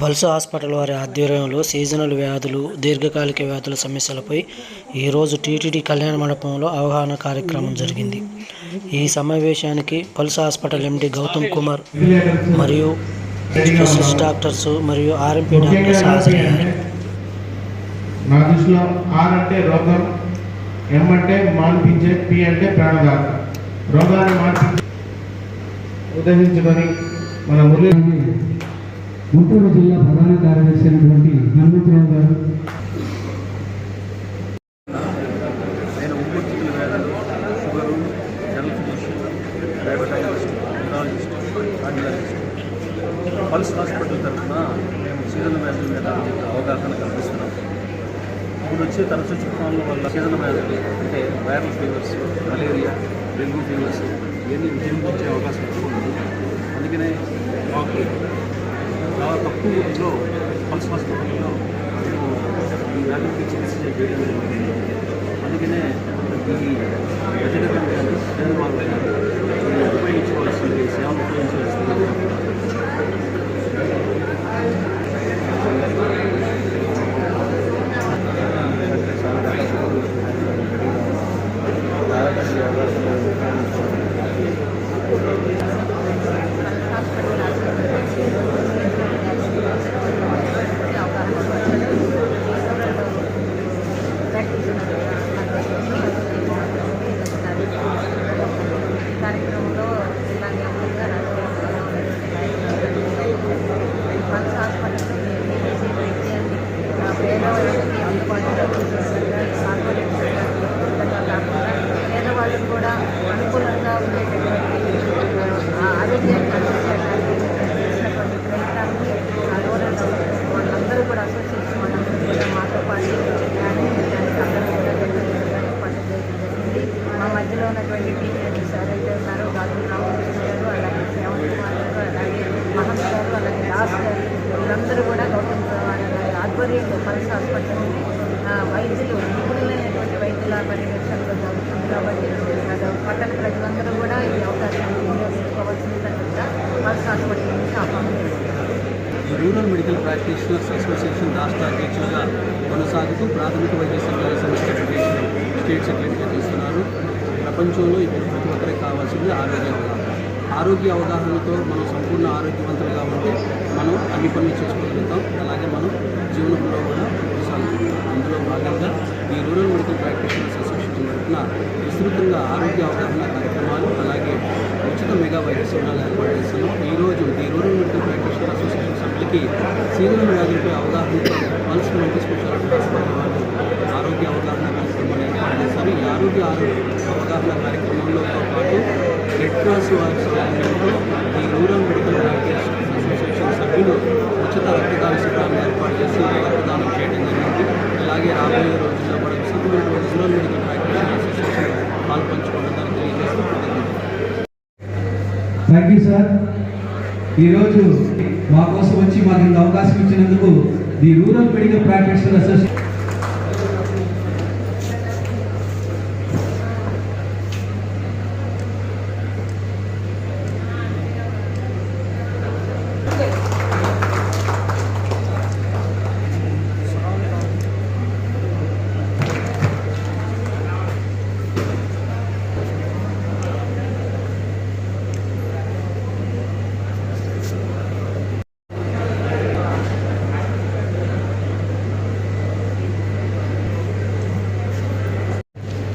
Pulse hospital వారి ఆధ్వర్యంలో seasonal వ్యాధులు దీర్ఘకాలిక వ్యాధుల సమస్యలపై ఈరోజు టీటీడీ కళ్యాణ మండపంలో అవగాహన కార్యక్రమం జరిగింది. ఈ సమావేశానికి Pulse hospital MD Gautam Kumar మరియు స్పెషలిస్ట్ డాక్టర్స్ మరియు ఆర్ఎంపీ డాక్టర్స్ హాజరయ్యారు. నా దృష్టిలో ఆర్ అంటే రోగం ఎం అంటే మాన్పించే పి అంటే ప్రాణదాత. రోగాన్ని మాన్పించే మన మురళి గుంటూరు జిల్లా ప్రధాన కార్యదర్శి అయినటువంటి హనుమంతరావు గారు. పల్స్ హాస్పిటల్ తరఫున మేము సీజన్ వ్యాధుల మీద అవగాహన కల్పిస్తున్నాం. ఇప్పుడు వచ్చే తరచు చుట్టాల వల్ల సీజన్ వ్యాధులు అంటే viral fevers malaria dengue fevers ఇవన్నీ విజృంభించే అవకాశం ఎక్కువ ఉంది అందుకనే మాకు 나와 박동국이죠. 방송하셨거든요. 그리고 나경필 집에서 얘기를 만약에 여기 여자들과 대한 대화로 저희 후배인 줄 알았으면 한국 후배인 줄 알았으면 మధ్యలో ఉన్నటువంటి టీచర్లు సార్ అయితే ఉన్నారు డాక్టర్ రామకృష్ణ గారు అలాగే శ్యామల్ కుమార్ గారు అలాగే మహంత్ గారు అలాగే దాస్ గారు వీళ్ళందరూ కూడా గౌతమ్ గారి ఆధ్వర్యంలో పల్స్ హాస్పిటల్ వైద్యులు నిపుణులైనటువంటి వైద్యుల పర్యవేక్షణలో జరుగుతుంది కాబట్టి పట్టణ ప్రజలందరూ కూడా ఈ అవకాశాన్ని వినియోగించుకోవాల్సిందిగా పల్స్ హాస్పిటల్ నుంచి ఆహ్వానం రూరల్ మెడికల్ ప్రాక్టీషనర్స్ అసోసియేషన్ రాష్ట్ర అధ్యక్షులుగా కొనసాగుతూ ప్రాథమిక వైద్య సంఘాల సంస్థ స్టేట్ సెక్రటరీగా చేస్తున్నారు. ప్రపంచంలో ఇప్పుడు ప్రతి ఒక్కరికి కావాల్సింది ఆరోగ్య అవగాహన. ఆరోగ్య అవగాహనతో మనం సంపూర్ణ ఆరోగ్యవంతులుగా ఉంటే మనం అన్ని పనులు చేసుకోగలుగుతాం అలాగే మనం జీవనంలో కూడా కొనసాగుతాం అందులో భాగంగా ఈ రూరల్ మెడికల్ ప్రాక్టీషనర్స్ అసోసియేషన్ తరఫున విస్తృతంగా ఆరోగ్య అవగాహన కార్యక్రమాలు అలాగే ఉచిత మెగా వైద్య శిబిరాలు ఏర్పాటు చేస్తున్నాం ఈరోజు ఈ రూరల్ మెడికల్ ప్రాక్టీషనర్ అసోసియేషన్ సభ్యులకి సీజనల్ వ్యాధులపై అవగాహనతో పల్స్ మల్టీ స్పెషాలిటీ హాస్పిటల్ వాళ్ళు ఆరోగ్య అవగాహన చేశారు ఈ ఆరోగ్య ఆరో- అవగాహన కార్యక్రమంలో పాటు రెడ్ క్రాస్ వారి సహాయంతో ఈ రూరల్ మెడికల్ ప్రాక్టీషనర్స్ అసోసియేషన్ సభ్యులు ఉచిత రక్తదాన శిబిరాన్ని ఏర్పాటు చేసి రక్తదానం చేయడం జరిగింది అలాగే రాబోయే రోజుల్లో కూడా విస్తృతమైనటువంటి రూరల్ మెడికల్ ప్రాక్టీషనర్ అసోసియేషన్ పాల్పంచుకోవడానికి తెలియజేస్తూ కృతజ్ఞతలు. థ్యాంక్ యూ సార్ ఈరోజు మా కోసం వచ్చి మాకు ఇంత అవకాశం ఇచ్చినందుకు the rural medical practitioner association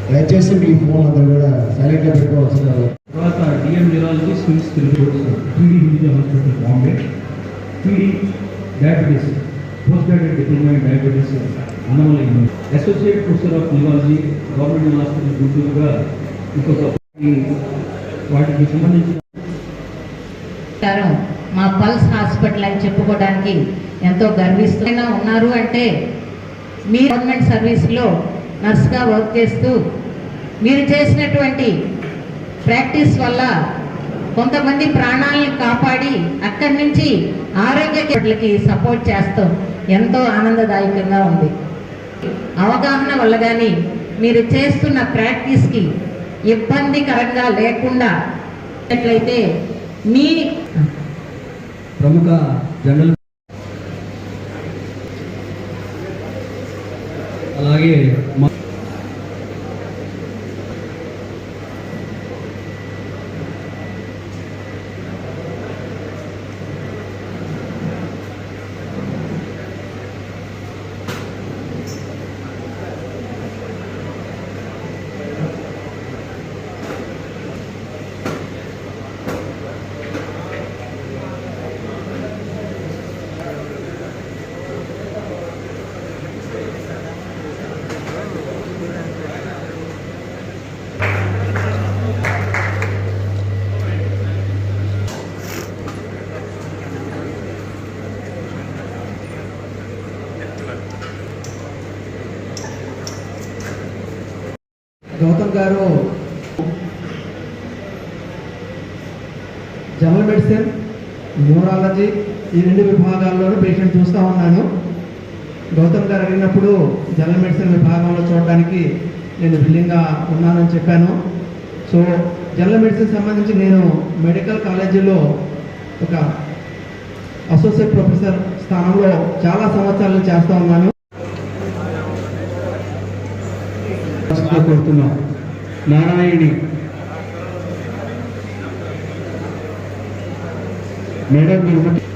దయచేసి మీ ఫోన్ అందరూ కూడా సైలెంట్గా పెట్టుకోవాల్సిన తర్వాత DM neurology SVIMS Telugu PD Hindi hospital Bombay PD diabetes post graduate diploma in diabetes Annamalai associate professor of neurology government hospital గుంటూరుగా ఇంకొక వాటికి సంబంధించిన మా పల్స్ హాస్పిటల్ అని చెప్పుకోవడానికి ఎంతో గర్విస్తున్నా ఉన్నారు అంటే మీ గవర్నమెంట్ సర్వీస్లో నర్స్గా వర్క్ చేస్తూ మీరు చేసినటువంటి ప్రాక్టీస్ వల్ల కొంతమంది ప్రాణాలను కాపాడి అక్కడి నుంచి ఆరోగ్య కేంద్రాలకి సపోర్ట్ చేస్తూ ఎంతో ఆనందదాయకంగా ఉంది. అవగాహన వల్ల కానీ మీరు చేస్తున్న ప్రాక్టీస్కి ఇబ్బందికరంగా లేకుండా ఎట్లయితే మీ ప్రముఖ జనరల్ గౌతమ్ గారు జనరల్ మెడిసిన్ న్యూరాలజీ ఈ రెండు విభాగాల్లోనూ పేషెంట్ చూస్తూ ఉన్నాను. గౌతమ్ గారు అడిగినప్పుడు జనరల్ మెడిసిన్ విభాగంలో చూడడానికి నేను విల్లింగ్గా ఉన్నానని చెప్పాను. సో జనరల్ మెడిసిన్ సంబంధించి నేను మెడికల్ కాలేజీలో ఒక అసోసియేట్ ప్రొఫెసర్ స్థానంలో చాలా సంవత్సరాలు చేస్తూ ఉన్నాను. కోరుతున్నాం నారాయణి. మేడం మీరు